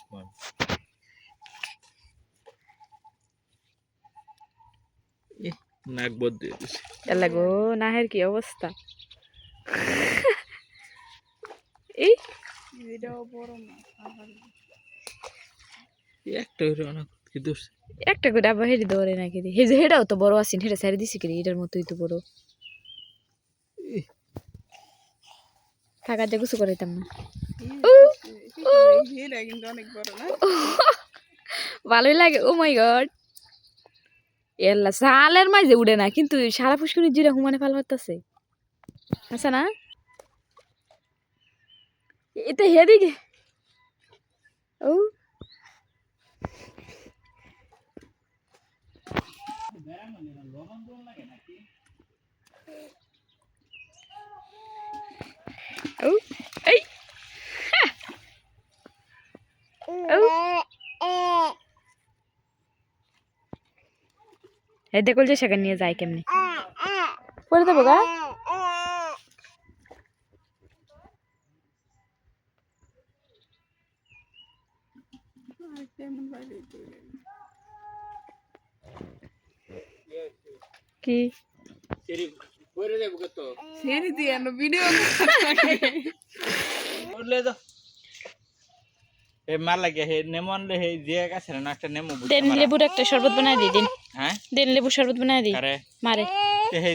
সময় ইহ, নাক বদ দিয়ে দিছে। এলা গো নাহের কি অবস্থা? এই বড় না একটা হইল অনেক কি দোষ? একটা করে আবার হেঁটে দৌড়ে না কিরি হে যে হেটাও তো বড় আছেন হেটা সারি দিছি কিরি এটার মতোই তো বড়। ইহ, থাকা যা কিছু করাইতাম না। এটা ভালোই লাগে ও মাই গড এল্লা সালের মাঝে উড়ে না, কিন্তু সারা পুষ্করির জিরা হুমানে ফাল হতেছে আচ্ছা না? এটা হেদিকে। ও, এই হ্যাঁ। ও এই দেখল যে সেখানে নিয়ে যায় কেমনি? পরে দেবো গা। কি? পরে ভিডিও তো। এ মার লাগে হে নেমো আনলে হে দিয়ে কাছে না একটা নেমু দেন লেবুর একটা শরবত বানায় দিই দিন। হ্যাঁ? দেন লেবুর শরবত বানায় দিই। মারে। হে